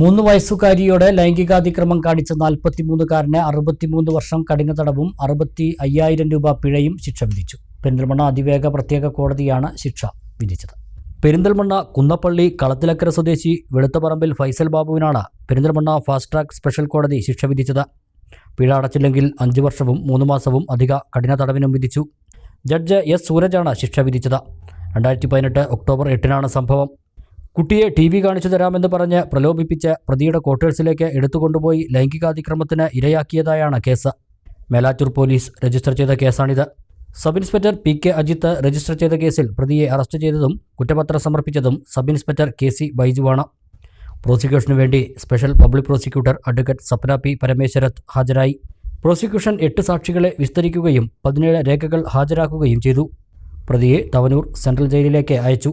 മൂന്ന് വയസ്സുകാരിയോടെ ലൈംഗികാതിക്രമം കാണിച്ച നാൽപ്പത്തിമൂന്നുകാരന് അറുപത്തിമൂന്ന് വർഷം കഠിന തടവും അറുപത്തി അയ്യായിരം രൂപ പിഴയും ശിക്ഷ വിധിച്ചു. പെരിന്തൽമണ്ണ അതിവേഗ പ്രത്യേക കോടതിയാണ് ശിക്ഷ വിധിച്ചത്. പെരിന്തൽമണ്ണ കുന്നപ്പള്ളി കളത്തിലക്കര സ്വദേശി വെളുത്തപറമ്പിൽ ഫൈസൽ ബാബുവിനാണ് പെരിന്തൽമണ്ണ ഫാസ്റ്റ് ട്രാക്ക് സ്പെഷ്യൽ കോടതി ശിക്ഷ വിധിച്ചത്. പിഴ അടച്ചില്ലെങ്കിൽ അഞ്ച് വർഷവും മൂന്ന് മാസവും അധിക കഠിന തടവിനും വിധിച്ചു. ജഡ്ജ് എസ് സൂരജാണ് ശിക്ഷ വിധിച്ചത്. രണ്ടായിരത്തി പതിനെട്ട് ഒക്ടോബർ എട്ടിനാണ് സംഭവം. കുട്ടിയെ ടി വി കാണിച്ചു തരാമെന്ന് പറഞ്ഞ് പ്രലോഭിപ്പിച്ച് പ്രതിയുടെ ക്വാർട്ടേഴ്സിലേക്ക് എടുത്തുകൊണ്ടുപോയി ലൈംഗികാതിക്രമത്തിന് ഇരയാക്കിയതായാണ് കേസ്. മേലാറ്റൂർ പോലീസ് രജിസ്റ്റർ ചെയ്ത കേസാണിത്. Sub inspector P K Ajith register ചെയ്ത കേസിൽ പ്രതിയെ അറസ്റ്റ് ചെയ്തതും കുറ്റപത്രം സമർപ്പിച്ചതും സബ് ഇൻസ്പെക്ടർ കെ സി ബൈജുവാണ്. പ്രോസിക്യൂഷനു വേണ്ടി special public prosecutor advocate Sapna P Parameswarath ഹാജരായി. പ്രോസിക്യൂഷൻ എട്ട് സാക്ഷികളെ വിസ്തരിക്കുകയും പതിനേഴ് രേഖകൾ ഹാജരാക്കുകയും ചെയ്തു. പ്രതിയെ തവനൂർ സെൻട്രൽ ജയിലിലേക്ക് അയച്ചു.